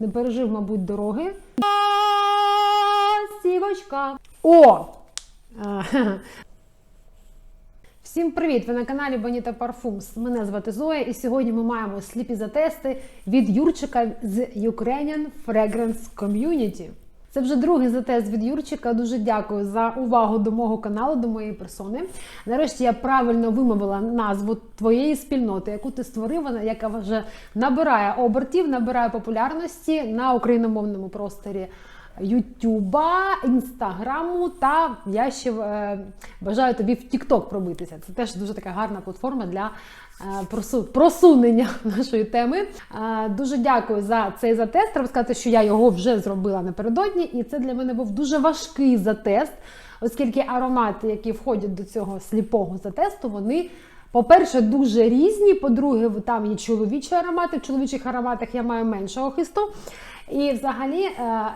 Не пережив, мабуть, дороги. Сівочка. О! Всім привіт! Ви на каналі Боніта Парфумс. Мене звати Зоя, і сьогодні ми маємо сліпі затести від Юрчика з Ukrainian Fragrance Community. Це вже другий затест від Юрчика. Дуже дякую за увагу до мого каналу, до моєї персони. Нарешті я правильно вимовила назву твоєї спільноти, яку ти створив, вона яка вже набирає обертів, набирає популярності на україномовному просторі. Ютуба, інстаграму та я ще е, бажаю тобі в Тікток пробитися. Це теж дуже така гарна платформа для просунення нашої теми. Е, дуже дякую за цей затест. Треба сказати, що я його вже зробила напередодні, і це для мене був дуже важкий затест, оскільки аромати, які входять до цього сліпого затесту, вони. По-перше, дуже різні. По-друге, там є чоловічі аромати. В чоловічих ароматах я маю меншого хисту. І взагалі, е,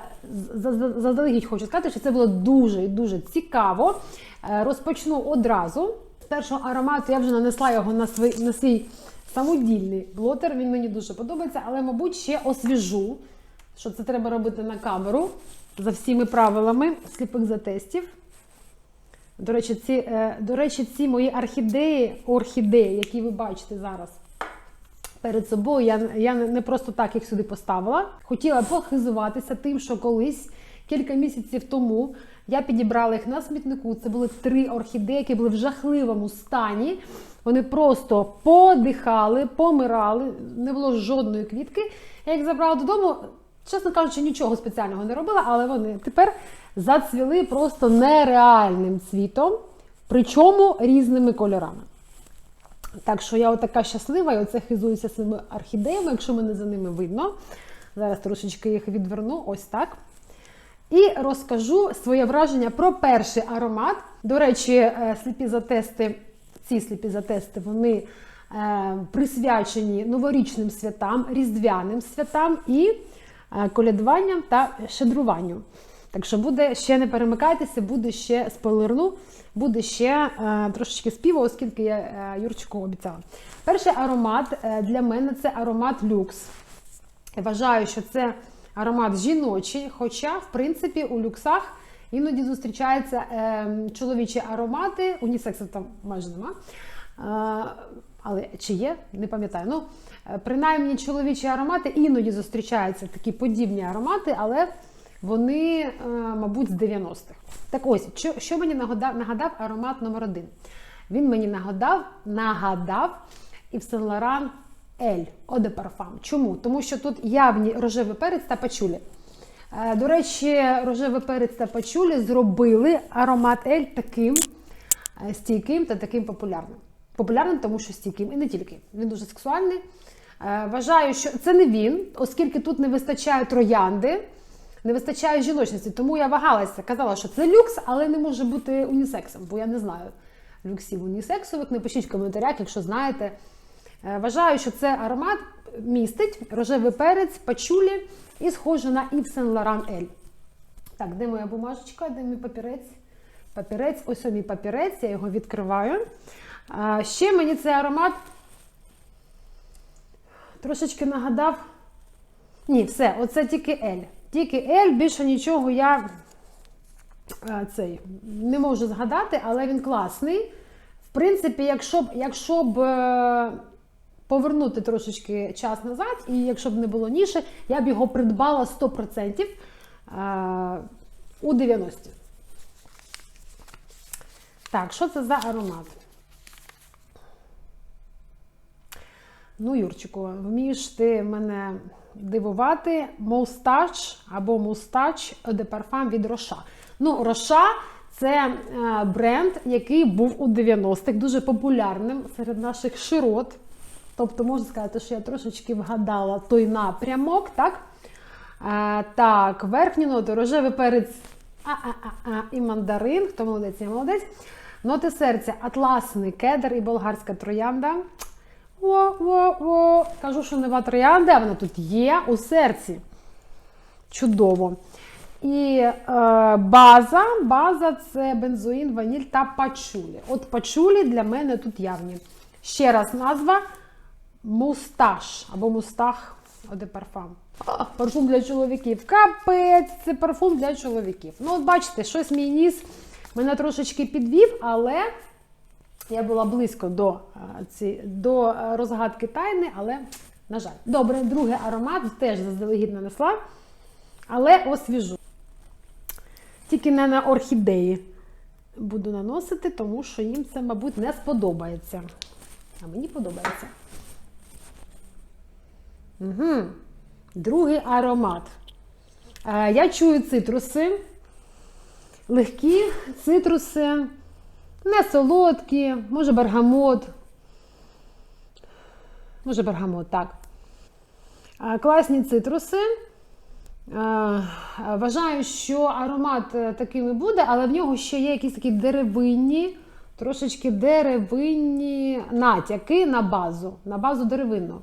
за- за- заздалегідь хочу сказати, що це було дуже і дуже цікаво. Е, Розпочну одразу. Першого аромату я вже нанесла його на свій, на свій самодільний блотер. Він мені дуже подобається, але, мабуть, ще освіжу, що це треба робити на камеру за всіми правилами сліпих затестів. До речі, ці, е, до речі, ці мої орхідеї, орхідеї, які ви бачите зараз перед собою, я, я не просто так їх сюди поставила. Хотіла похизуватися тим, що колись, кілька місяців тому, я підібрала їх на смітнику. Це були три орхідеї, які були в жахливому стані. Вони просто подихали, помирали, не було жодної квітки. Я їх забрала додому. Чесно кажучи, нічого спеціального не робила, але вони тепер зацвіли просто нереальним цвітом, причому різними кольорами. Так що я отака щаслива, і оце хизуюся своїми орхідеями, якщо мене за ними видно. Зараз трошечки їх відверну, ось так. І розкажу своє враження про перший аромат. До речі, е, сліпі затести, ці сліпі затести, вони е, присвячені новорічним святам, різдвяним святам і е, колядуванням та щедруванню. Так що буде ще не перемикайтеся, буде ще спойлерну, буде ще е, трошечки співу, оскільки я е, Юрчику обіцяла. Перший аромат е, для мене це аромат люкс. Вважаю, що це аромат жіночий, хоча, в принципі, у люксах іноді зустрічаються е, чоловічі аромати, унісексу там майже нема. Е, але чи є, не пам'ятаю. Ну, е, принаймні, чоловічі аромати іноді зустрічаються такі подібні аромати, але вони, е, мабуть, з 90-х. Так ось, що, мені нагадав, нагадав аромат номер один? Він мені нагадав, нагадав Saint Laurent Ель de Чому? Тому що тут явні рожевий перець та пачулі. Е, До речі, рожевий перець та пачулі зробили аромат Ель таким е, стійким та таким популярним. Популярним, тому що стійким, і не тільки. Він дуже сексуальний. Е, Вважаю, що це не він, оскільки тут не вистачає троянди, не вистачає жіночності. Тому я вагалася, казала, що це люкс, але не може бути унісексом, бо я не знаю люксів унісексових. Напишіть в коментарях, якщо знаєте. Е, Вважаю, що це аромат містить рожевий перець, пачулі і схоже на Yves Saint Laurent Ель. Так, де моя бумажечка, де мій папірець? Папірець, ось мій папірець, я його відкриваю. А, ще мені цей аромат трошечки нагадав. Ні, все, оце тільки Ель. Тільки Ель, більше нічого я е, цей, не можу згадати, але він класний. В принципі, якщо б, якщо б е, повернути трошечки час назад, і якщо б не було ніше, я б його придбала 100% е, у 90-ті. Так, що це за аромат? Ну, Юрчику, вмієш ти мене дивувати. Мустач або мустач де парфам від Роша. Ну, Роша це е, бренд, який був у 90-х дуже популярним серед наших широт. Тобто, можна сказати, що я трошечки вгадала той напрямок, так? Е, так, верхні ноти, рожевий перець а-а-а-а, і мандарин. Хто молодець, я молодець. Ноти серця, атласний кедр і болгарська троянда. Во-во-во. Кажу, що нова троянда, вона тут є у серці. Чудово. І е, база, база це бензоїн, ваніль та пачулі. От пачулі для мене тут явні. Ще раз назва мусташ або мустах Оде парфам. А, парфум для чоловіків. Капець, це парфум для чоловіків. Ну, от бачите, щось мій ніс мене трошечки підвів, але я була близько до, ці, до розгадки тайни, але, на жаль. Добре, другий аромат теж заздалегідь нанесла, але освіжу. Тільки не на орхідеї буду наносити, тому що їм це, мабуть, не сподобається. А мені подобається. Угу. Другий аромат. Е, Я чую цитруси. Легкі цитруси, не солодкі, може бергамот. Може бергамот, так. Е, Класні цитруси. Е, Вважаю, що аромат таким і буде, але в нього ще є якісь такі деревинні, трошечки деревинні натяки на базу, на базу деревинну.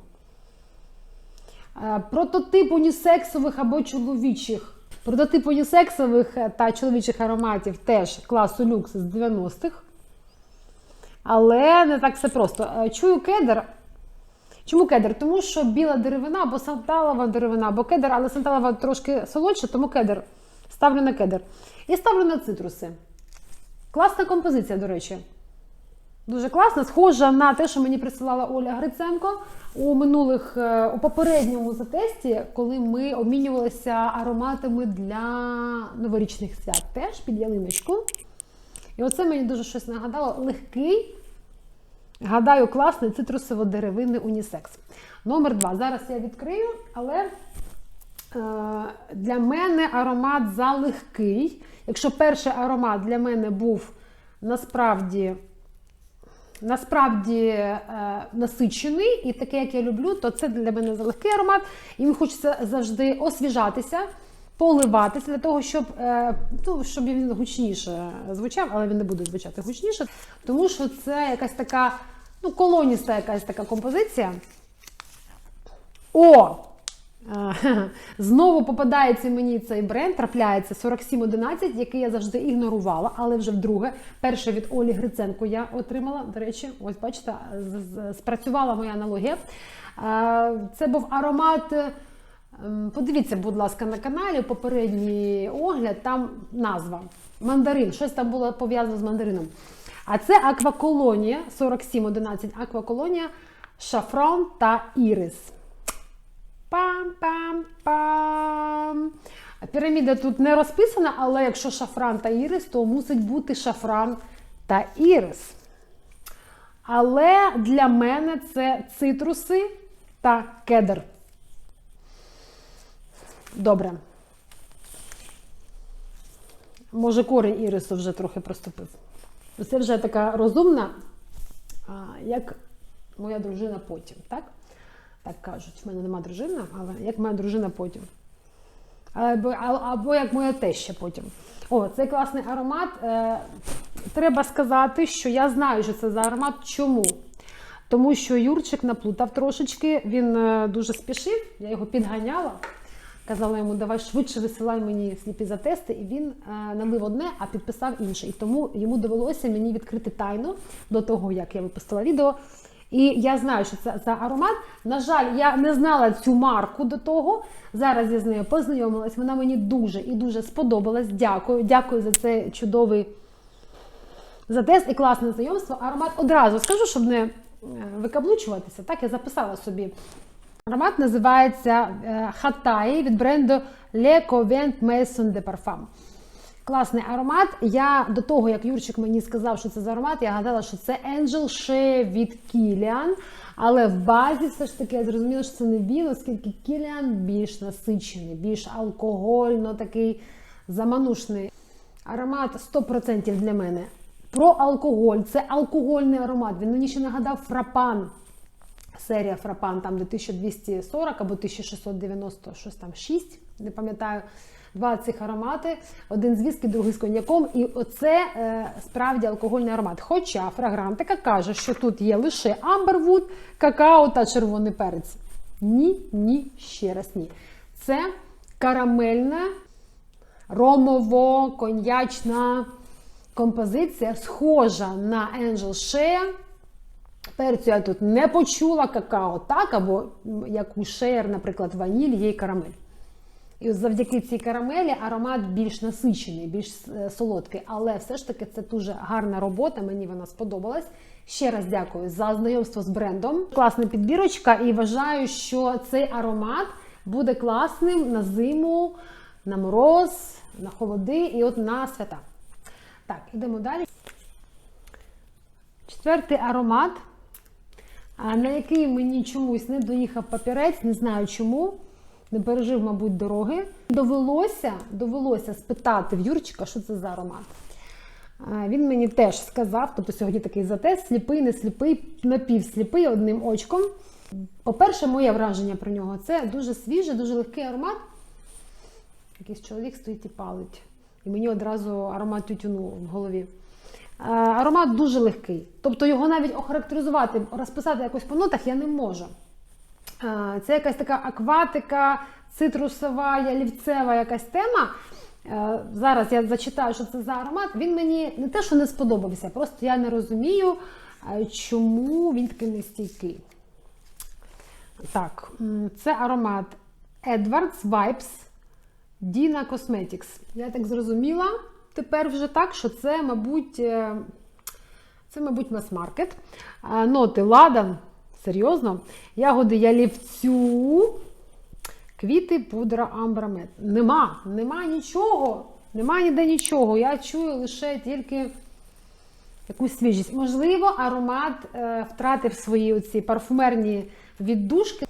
Е, Прототип унісексових або чоловічих. Прототип унісексових та чоловічих ароматів теж класу люкс з 90-х. Але не так все просто. Е, Чую кедр. Чому кедр? Тому що біла деревина або санталова деревина, або кедр, але санталова трошки солодша, тому кедр. Ставлю на кедр. І ставлю на цитруси. Класна композиція, до речі. Дуже класна, схожа на те, що мені присилала Оля Гриценко у минулих е, у попередньому затесті, коли ми обмінювалися ароматами для новорічних свят. Теж під ялиночку. І оце мені дуже щось нагадало. Легкий, гадаю, класний цитрусово-деревинний унісекс. Номер два. Зараз я відкрию, але е, для мене аромат залегкий. Якщо перший аромат для мене був насправді насправді е, насичений і таке, як я люблю, то це для мене залегкий аромат. І мені хочеться завжди освіжатися, поливатися для того, щоб, е, ну, щоб він гучніше звучав, але він не буде звучати гучніше, тому що це якась така ну, колоніста якась така композиція. О! Знову попадається мені цей бренд, трапляється 4711, який я завжди ігнорувала, але вже вдруге. Перше від Олі Гриценко я отримала. До речі, ось бачите, спрацювала моя аналогія. Це був аромат. е, Подивіться, будь ласка, на каналі попередній огляд, там назва мандарин. Щось там було пов'язано з мандарином. А це акваколонія 4711, акваколонія, шафрон та ірис. Пам-пам-пам. Піраміда тут не розписана, але якщо шафран та ірис, то мусить бути шафран та ірис. Але для мене це цитруси та кедр. Добре. Може, корінь ірису вже трохи проступив. Це вже така розумна, як моя дружина потім, так? Так кажуть, в мене нема дружини, але як моя дружина потім. Або, або як моя теща потім. О, цей класний аромат. Е, треба сказати, що я знаю, що це за аромат. Чому? Тому що Юрчик наплутав трошечки, він е, дуже спішив, я його підганяла. Казала йому, давай швидше висилай мені сліпі за тести, і він е, налив одне, а підписав інше. І тому йому довелося мені відкрити тайну до того, як я випустила відео. І я знаю, що це за аромат. На жаль, я не знала цю марку до того. Зараз я з нею познайомилась. Вона мені дуже і дуже сподобалась. Дякую. Дякую за цей чудовий за тест і класне знайомство. Аромат одразу скажу, щоб не е, викаблучуватися. Так, я записала собі. Аромат називається е, Хатай від бренду Le Covent Maison de Parfum. Класний аромат. Я до того, як Юрчик мені сказав, що це за аромат, я гадала, що це Angel Shea від Kilian. Але в базі все ж таки я зрозуміла, що це не він, оскільки Kilian більш насичений, більш алкогольно такий заманушний. Аромат 100% для мене. Про алкоголь. Це алкогольний аромат. Він мені ще нагадав фрапан. Серія Фрапан, там де 1240 або 1690, щось там 6, не пам'ятаю. Два цих аромати, один з віскі, другий з коньяком. І оце е, справді алкогольний аромат. Хоча фрагрантика каже, що тут є лише амбервуд, какао та червоний перець. Ні, ні, ще раз ні. Це карамельна, ромово-коньячна композиція, схожа на Angel Shea, Перцю я тут не почула какао, так, або як у шеєр, наприклад, ваніль, є і карамель. І от завдяки цій карамелі аромат більш насичений, більш е, солодкий. Але все ж таки це дуже гарна робота, мені вона сподобалась. Ще раз дякую за знайомство з брендом. Класна підбірочка, і вважаю, що цей аромат буде класним на зиму, на мороз, на холоди і от на свята. Так, ідемо далі. Четвертий аромат, на який мені чомусь не доїхав папірець, не знаю чому. Не пережив, мабуть, дороги. Довелося, довелося спитати в Юрчика, що це за аромат. Він мені теж сказав, тобто сьогодні такий затест, сліпий, не сліпий, напівсліпий одним очком. По-перше, моє враження про нього це дуже свіжий, дуже легкий аромат. Якийсь чоловік стоїть і палить. І мені одразу аромат тютюну в голові. Аромат дуже легкий. Тобто його навіть охарактеризувати, розписати якось по нотах я не можу. Е, Це якась така акватика, цитрусова, ялівцева якась тема. Е, Зараз я зачитаю, що це за аромат. Він мені не те, що не сподобався, просто я не розумію, е, чому він такий нестійкий. Так, це аромат Edwards Vibes Dina Cosmetics. Я так зрозуміла тепер вже так, що це, мабуть, це, мабуть, мас-маркет. Ноти ладан, серйозно. Ягоди ялівцю, квіти, пудра, амбрамет. Нема, нема нічого. Нема ніде нічого. Я чую лише тільки якусь свіжість. Можливо, аромат е, втратив свої оці парфумерні віддушки.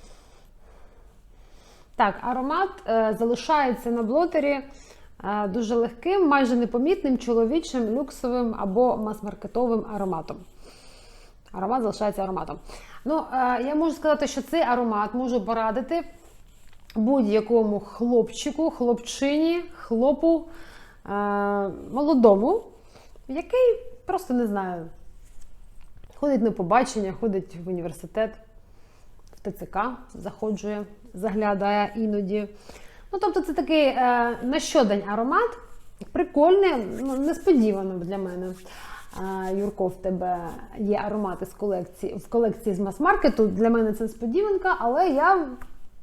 Так, аромат е, залишається на блотері е, дуже легким, майже непомітним чоловічим, люксовим або мас-маркетовим ароматом. Аромат залишається ароматом. Ну, е, я можу сказати, що цей аромат можу порадити будь-якому хлопчику, хлопчині, хлопу е, молодому, який просто не знаю, ходить на побачення, ходить в університет в ТЦК заходжує, заглядає іноді. Ну, тобто, це такий е, на щодень аромат. Прикольний, ну, несподівано для мене. Юрко, в тебе є аромати з колекції в колекції з мас-маркету. Для мене це несподіванка, але я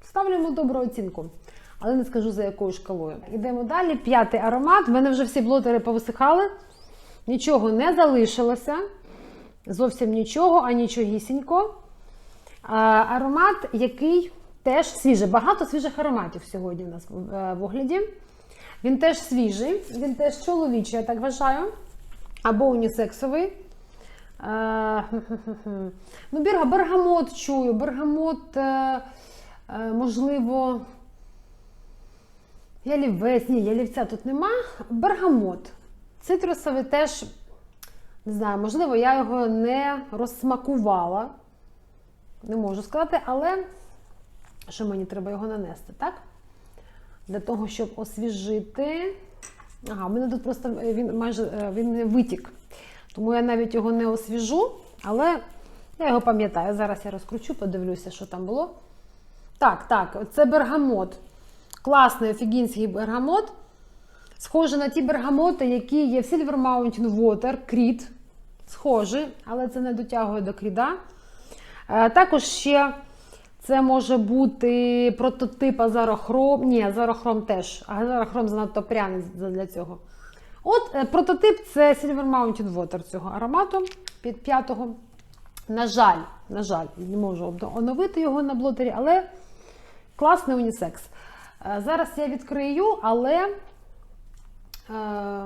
ставлю йому добру оцінку. Але не скажу за якою шкалою. Йдемо далі. П'ятий аромат. В мене вже всі блотери повисихали, нічого не залишилося. Зовсім нічого, а нічогісінько. Аромат, який теж свіжий. Багато свіжих ароматів сьогодні у нас е, в огляді. Він теж свіжий, він теж чоловічий, я так вважаю. Або унісексовий. Е. Ну, бергамот чую, бергамот, е, е, можливо, ялівець, ні, ялівця тут нема. Бергамот. Цитрусовий теж, не знаю, можливо, я його не розсмакувала. Не можу сказати, але що мені треба його нанести, так? Для того, щоб освіжити. Ага, в мене тут просто е, він майже е, він не витік. Тому я навіть його не освіжу, але я його пам'ятаю. Зараз я розкручу, подивлюся, що там було. Так, так, це бергамот. Класний офігінський бергамот. Схоже на ті бергамоти, які є в Silver Mountain Water, кріт. Схожі, але це не дотягує до кріда. Е, Також ще це може бути прототип Азарохром. Ні, Азарохром теж. Азарохром занадто пряний для цього. От е, прототип це Silver Mountain Water цього аромату під п'ятого. На жаль, на жаль, не можу оновити його на блотері, але класний унісекс. Е, Зараз я відкрию, але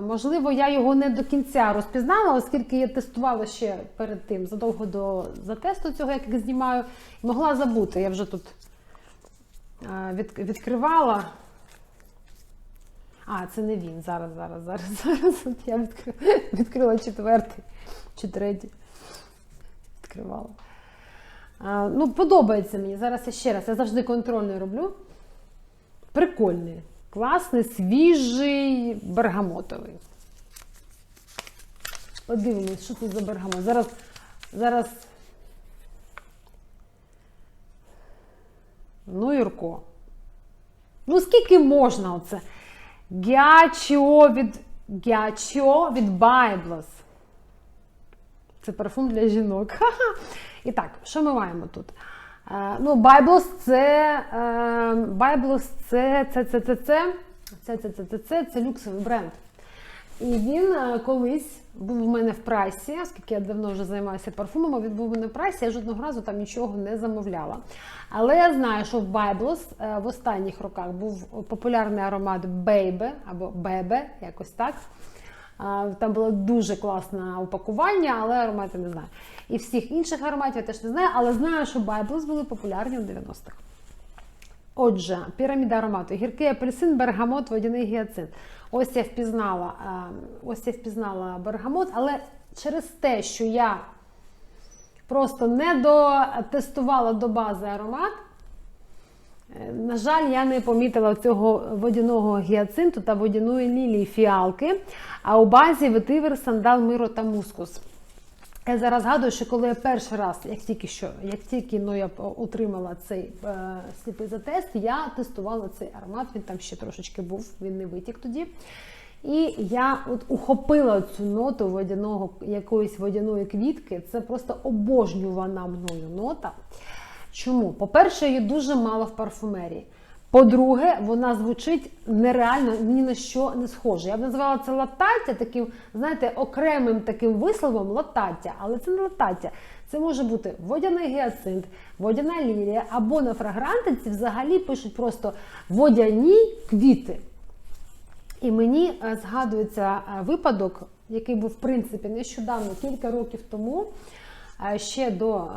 Можливо, я його не до кінця розпізнала, оскільки я тестувала ще перед тим, задовго до за тесту цього, як я знімаю, могла забути. Я вже тут е, від, відкривала. А, це не він. Зараз, зараз, зараз, зараз. От я відкрила, відкрила четвертий чи третій. Відкривала. А, ну, подобається мені. Зараз я ще раз. Я завжди контрольний роблю. Прикольний. Класний, свіжий, бергамотовий. Подивимось, що тут за бергамот. Зараз, зараз. Ну, Юрко. Ну, скільки можна оце? Гячо від Гячо від Байблос. Це парфум для жінок. Ха-ха. І так, що ми маємо тут? Е, ну, Bibles це, е, Bibles це, це, це, це, це, це, це, це, це, це, це люксовий бренд. І він е, колись був у мене в прайсі, оскільки я давно вже займаюся парфумами, він був у мене в прайсі, я жодного разу там нічого не замовляла. Але я знаю, що в Bibles е, в останніх роках був популярний аромат Baby або Bebe, якось так. Там було дуже класне упакування, але аромати не знаю. І всіх інших ароматів я теж не знаю, але знаю, що Bibles були популярні в 90-х. Отже, піраміда аромату. Гіркий апельсин, бергамот, водяний гіацинт. Ось я впізнала, ось я впізнала бергамот, але через те, що я просто не дотестувала до бази аромат, на жаль, я не помітила цього водяного гіацинту та водяної лілії фіалки, а у базі ветивер, сандал, миро та мускус. Я зараз згадую, що коли я перший раз, як тільки що, як тільки ну, я отримала цей е, сліпий затест, я тестувала цей аромат, він там ще трошечки був, він не витік тоді. І я от ухопила цю ноту водяного, якоїсь водяної квітки. Це просто обожнювана мною нота. Чому? По-перше, її дуже мало в парфумерії. По-друге, вона звучить нереально ні на що не схоже. Я б назвала це латаття таким, знаєте, окремим таким висловом латаття, але це не латаття. Це може бути водяний гіацинт, водяна лілія, або на фрагрантиці взагалі пишуть просто водяні квіти. І мені е, згадується е, випадок, який був в принципі нещодавно, кілька років тому, е, ще до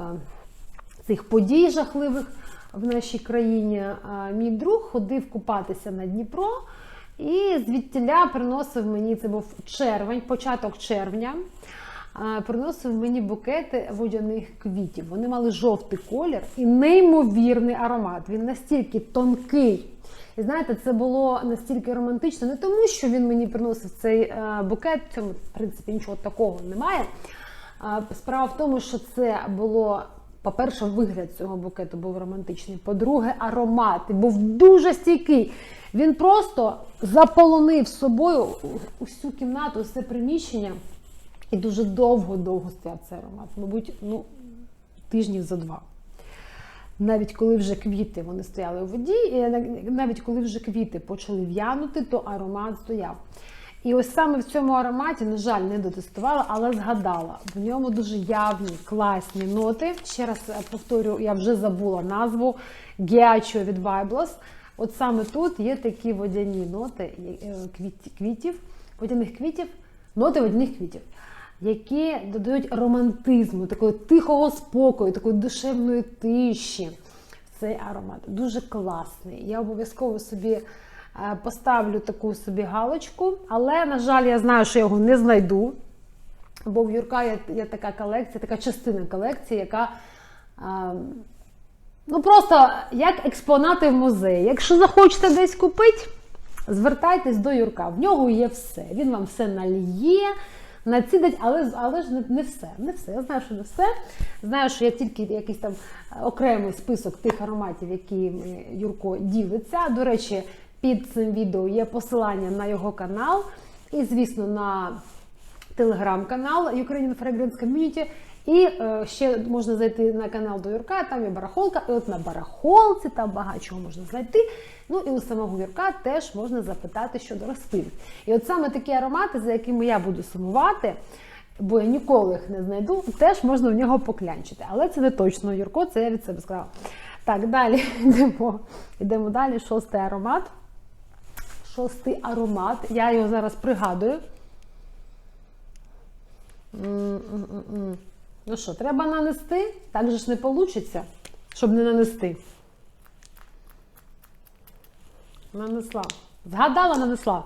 цих подій жахливих в нашій країні. Мій друг ходив купатися на Дніпро і звідтіля приносив мені, це був червень, початок червня. Приносив мені букети водяних квітів. Вони мали жовтий колір і неймовірний аромат. Він настільки тонкий. І знаєте, це було настільки романтично, не тому, що він мені приносив цей е, букет, в цьому, в принципі, нічого такого немає. Справа в тому, що це було, по-перше, вигляд цього букету був романтичний. По-друге, аромат був дуже стійкий. Він просто заполонив собою усю кімнату, все приміщення. І дуже довго-довго стояв цей аромат. Мабуть, ну, тижнів за два. Навіть коли вже квіти вони стояли у воді, і навіть коли вже квіти почали в'янути, то аромат стояв. І ось саме в цьому ароматі, на жаль, не дотестувала, але згадала. В ньому дуже явні, класні ноти. Ще раз е, повторю, я вже забула назву Гіачо від Viblos. От саме тут є такі водяні ноти е, квіт- квітів, водяних квітів, ноти водяних квітів, які додають романтизму, такого тихого спокою, такої душевної тиші. Цей аромат дуже класний. Я обов'язково собі поставлю таку собі галочку, але, на жаль, я знаю, що я його не знайду. Бо в Юрка є, є така колекція, така частина колекції, яка е, ну просто як експонати в музеї. Якщо захочете десь купити, звертайтесь до Юрка. В нього є все. Він вам все нальє, націдить, але, але ж не, не все. Не все. Я знаю, що не все. Знаю, що є тільки якийсь там окремий список тих ароматів, якими Юрко ділиться. До речі, під цим відео є посилання на його канал. І, звісно, на телеграм-канал Ukrainian Fragrance Community. І е, ще можна зайти на канал до Юрка, там є барахолка. І от на барахолці там багато чого можна знайти. Ну і у самого Юрка теж можна запитати щодо розпилів. І от саме такі аромати, за якими я буду сумувати, бо я ніколи їх не знайду, теж можна в нього поклянчити. Але це не точно Юрко, це я від себе сказала. Так, далі йдемо. Йдемо далі. Шостий аромат. Шостий аромат. Я його зараз пригадую. М-м-м-м. Ну що, треба нанести? Так же ж не вийде, щоб не нанести. Нанесла. Згадала, нанесла.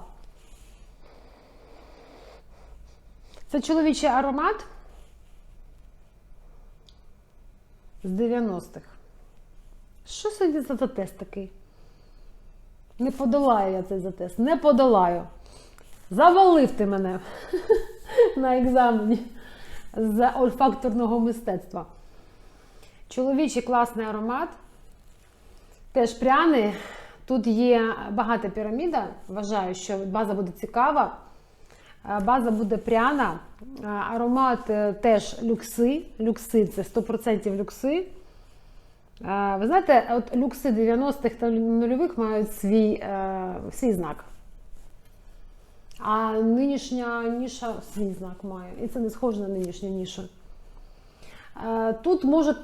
Це чоловічий аромат з 90-х. Що сьогодні за затест такий? Не подолаю я цей затест. Не подолаю. Завалив ти мене на екзамені з ольфакторного мистецтва. Чоловічий класний аромат. Теж пряний. Тут є багата піраміда. Вважаю, що база буде цікава. Е, База буде пряна, е, аромат е, теж люкси. Люкси це 100% люкси. Ви знаєте, от люкси 90-х та нульових мають свій, е, свій знак. А нинішня ніша свій знак має. І це не схоже на нинішню нішу. Е, Тут можуть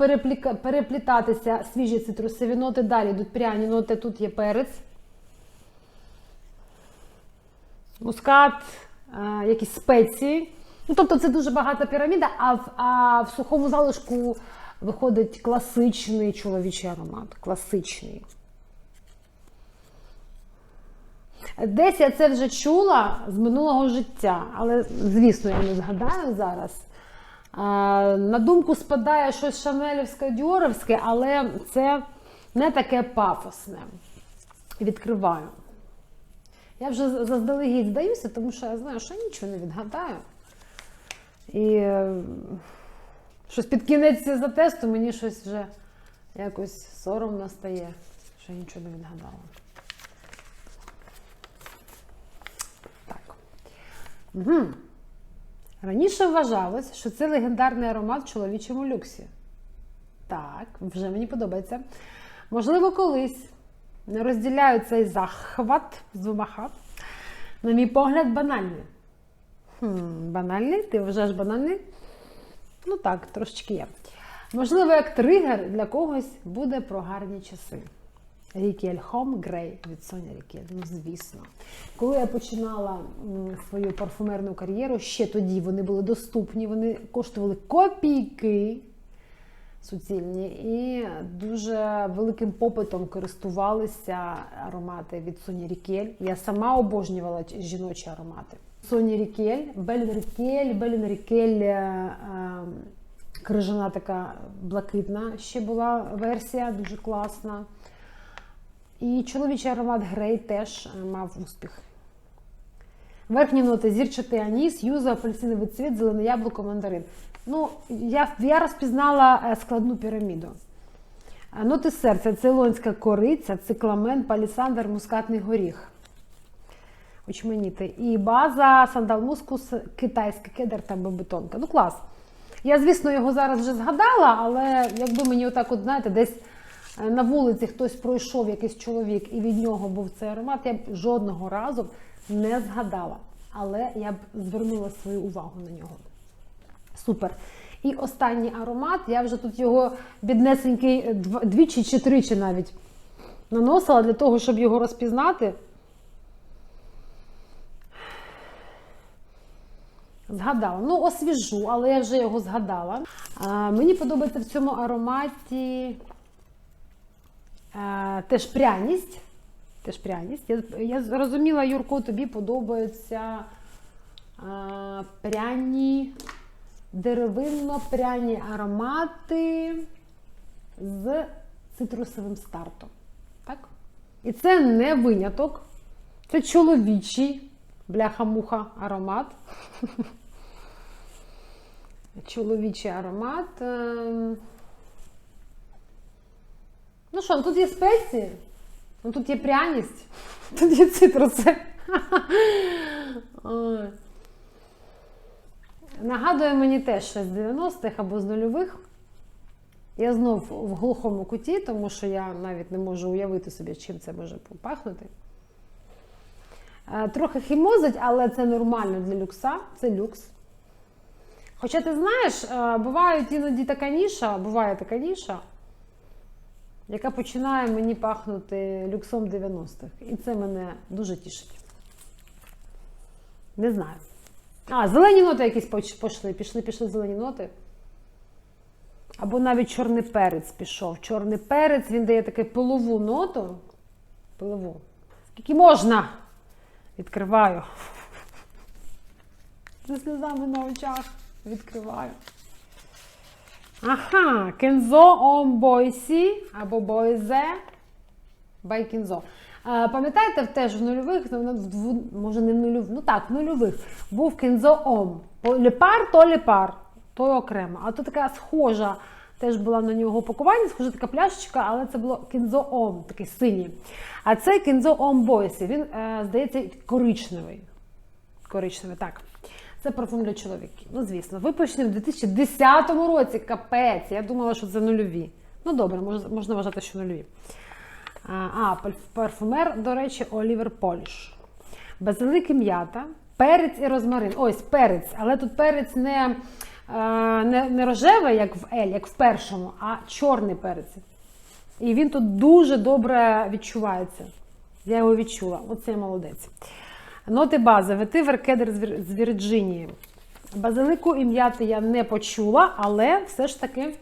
переплітатися свіжі цитрусові ноти, далі йдуть пряні ноти, тут є перець, мускат, е, якісь спеції. Ну, тобто це дуже багата піраміда, а в, а в сухому залишку виходить класичний чоловічий аромат. Класичний. Десь я це вже чула з минулого життя, але, звісно, я не згадаю зараз. На думку спадає щось шанелівське, діоровське, але це не таке пафосне. Відкриваю. Я вже заздалегідь здаюся, тому що я знаю, що я нічого не відгадаю. І щось під кінець за тесту мені щось вже якось соромно стає, що я нічого не відгадала. Так. Угу. Раніше вважалось, що це легендарний аромат в чоловічому люксі. Так, вже мені подобається. Можливо, колись не розділяю цей захват з двома. На мій погляд, банальний. Хм, банальний? Ти вважаєш банальний? Ну так, трошечки є. Можливо, як тригер для когось буде про гарні часи. Рікель Home Grey від Соня Рікель. Ну, звісно. Коли я починала свою парфумерну кар'єру, ще тоді вони були доступні, вони коштували копійки суцільні і дуже великим попитом користувалися аромати від Соні Рікель. Я сама обожнювала жіночі аромати. Соні Рікель, Белін Рікель, Белін Рікель. е, е, Крижана така блакитна ще була версія, дуже класна. І чоловічий аромат Грей теж мав успіх. Верхні ноти зірчатий аніс, юза, апельсиновий цвіт, зелене яблуко, мандарин. Ну, я, я розпізнала е, складну піраміду. Ноти серця цейлонська кориця, цикламен, палісандр, мускатний горіх. Очманіти. І база сандал мускус, китайський кедр та бебетонка. Ну, клас. Я, звісно, його зараз вже згадала, але якби мені отак, от, знаєте, десь е, на вулиці хтось пройшов якийсь чоловік і від нього був цей аромат, я б жодного разу не згадала. Але я б звернула свою увагу на нього. Супер. І останній аромат, я вже тут його біднесенький е, двічі чи тричі навіть наносила для того, щоб його розпізнати. Згадала. Ну, освіжу, але я вже його згадала. А, мені подобається в цьому ароматі е, теж пряність. Теж пряність. Я, зрозуміла, Юрко, тобі подобаються е, пряні, деревинно-пряні аромати з цитрусовим стартом. Так? І це не виняток. Це чоловічий бляха-муха аромат. Чоловічий аромат. Ем. Ну що, ну тут є спеції, ну тут є пряність, тут є цитруси. Нагадує мені теж ще з 90-х або з нульових. Я знов в глухому куті, тому що я навіть не можу уявити собі, чим це може попахнути. Е, Трохи хімозить, але це нормально для люкса, це люкс. Хоча ти знаєш, е, бувають іноді така ніша, буває така ніша, яка починає мені пахнути люксом 90-х. І це мене дуже тішить. Не знаю. А, зелені ноти якісь пішли, пішли, пішли зелені ноти. Або навіть чорний перець пішов. Чорний перець, він дає таку пилову ноту. Пилову. Скільки можна? Відкриваю. Зі сльозами на очах відкриваю. Ага, Кензо Ом Бойсі або Бойзе Бай Кензо. Е, Пам'ятаєте, теж в нульових, ну, дву- може не в нульових, ну так, в нульових був Кензо Ом. Лепар то лепар, то окремо. А то така схожа, теж була на нього пакування, схожа така пляшечка, але це було Кензо Ом, такий синій. А це Кензо Ом Бойсі. Він, е, здається, коричневий. Коричневий, так. Це парфум для чоловіків. Ну, звісно, випущений в 2010 році. Капець. Я думала, що це нульові. Ну, добре, можна, можна вважати, що нульові. А, парфумер, до речі, Олівер Поліш. Базилик і м'ята, перець і розмарин. Ось перець, але тут перець не, не, не рожевий, як в Ель, як в першому, а чорний перець. І він тут дуже добре відчувається. Я його відчула. Оце молодець. Ноти бази. Ветивер кедр з Вірджинії. Базилику і м'яти я не почула, але все ж таки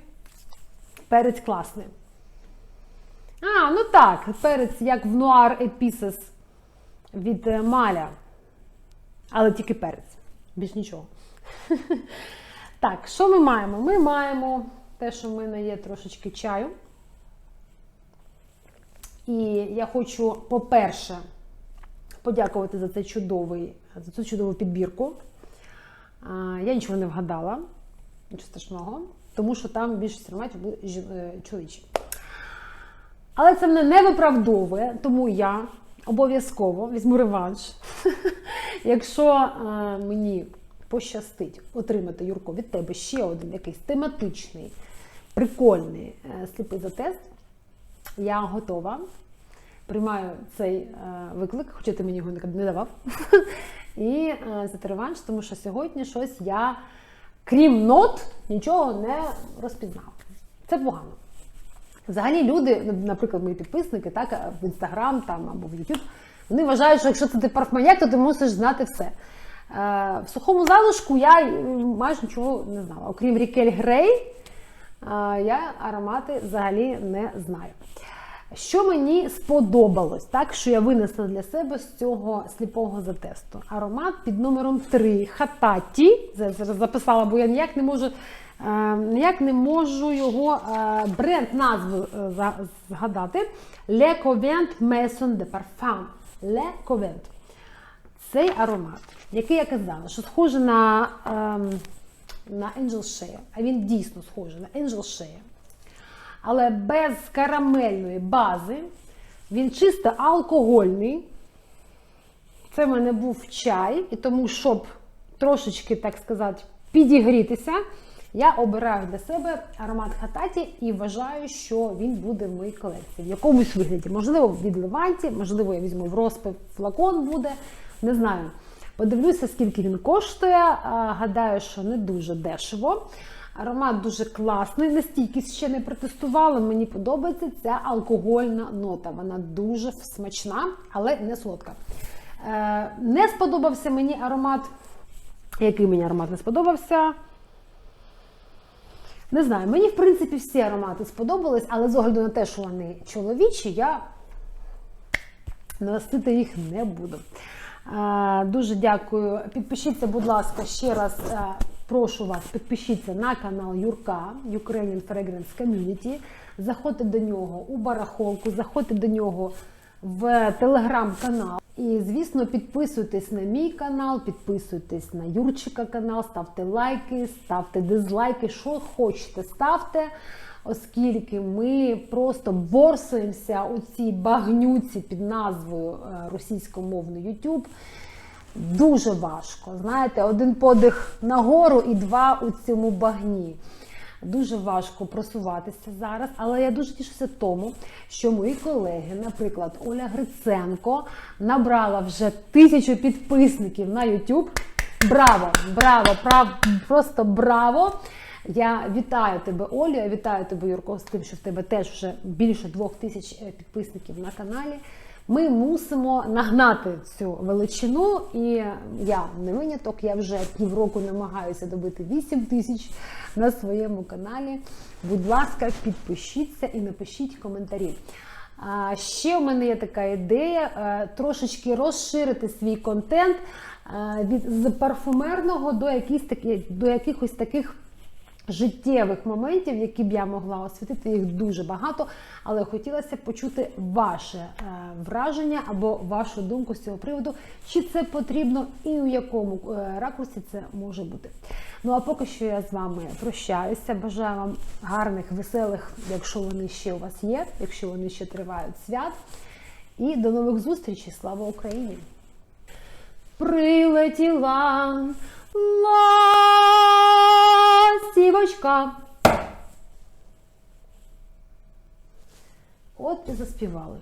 перець класний. А, ну так, перець як в Нуар Епісес від е, Маля. Але тільки перець, більш нічого. Так, що ми маємо? Ми маємо те, що в мене є трошечки чаю. І я хочу, по-перше, подякувати за цей чудовий, за цю чудову підбірку. Я нічого не вгадала, нічого страшного, тому що там більшість ароматів були е, чоловічі. Але це мене не виправдовує, тому я обов'язково візьму реванш. Якщо е, мені пощастить отримати, Юрко, від тебе ще один якийсь тематичний, прикольний е, сліпий затест, я готова. Приймаю цей е, виклик, хоча ти мені його не давав. І е, взяти реванш, тому що сьогодні щось я, крім нот, нічого не розпізнав. Це погано. Взагалі люди, наприклад, мої підписники, так, в інстаграм там або в YouTube, вони вважають, що якщо ти парфманіяк, то ти мусиш знати все. Е, в сухому залишку я е, майже нічого не знала. Окрім Рікель Грей, е, я аромати взагалі не знаю. Що мені сподобалось, так, що я винесла для себе з цього сліпого затесту? Аромат під номером 3 Хататі. Зараз записала, бо я ніяк не можу, е, ніяк не можу його е, бренд назву е, згадати. Le Covent Maison de Parfum. Le Covent. Цей аромат, який я казала, що схожий на, ем, на Angel Shea, а він дійсно схожий на Angel Shea але без карамельної бази. Він чисто алкогольний. Це в мене був чай, і тому, щоб трошечки, так сказати, підігрітися, я обираю для себе аромат хататі і вважаю, що він буде в моїй колекції. В якомусь вигляді. Можливо, від Леванті, можливо, я візьму в розпив флакон буде. Не знаю. Подивлюся, скільки він коштує. Гадаю, що не дуже дешево. Аромат дуже класний, настільки ще не протестувала. Мені подобається ця алкогольна нота. Вона дуже смачна, але не солодка. Е, не сподобався мені аромат. Який мені аромат не сподобався? Не знаю, мені, в принципі, всі аромати сподобались, але з огляду на те, що вони чоловічі, я носити їх не буду. Е, Дуже дякую. Підпишіться, будь ласка, ще раз е, прошу вас, підпишіться на канал Юрка Ukrainian Fragrance Community. Заходьте до нього у барахолку, заходьте до нього в телеграм-канал. І, звісно, підписуйтесь на мій канал, підписуйтесь на Юрчика канал, ставте лайки, ставте дизлайки, що хочете, ставте оскільки ми просто борсуємося у цій багнюці під назвою е, російськомовний YouTube. Дуже важко. Знаєте, один подих нагору і два у цьому багні. Дуже важко просуватися зараз, але я дуже тішуся тому, що мої колеги, наприклад, Оля Гриценко, набрала вже тисячу підписників на YouTube. Браво! Браво! Прав, просто браво! Я вітаю тебе, Олю, я вітаю тебе, Юрко, з тим, що в тебе теж вже більше двох тисяч е, підписників на каналі. Ми мусимо нагнати цю величину, і я не виняток. Я вже півроку намагаюся добити 8 тисяч на своєму каналі. Будь ласка, підпишіться і напишіть коментарі. А ще в мене є така ідея е, трошечки розширити свій контент е, від з парфумерного до якихось таки, до якихось таких життєвих моментів, які б я могла освітити, їх дуже багато, але хотілося почути ваше е, враження або вашу думку з цього приводу, чи це потрібно і у якому е, ракурсі це може бути. Ну а поки що я з вами прощаюся. Бажаю вам гарних, веселих, якщо вони ще у вас є, якщо вони ще тривають свят. І до нових зустрічей. Слава Україні! Прилетіла Ластівочка. От і заспівали.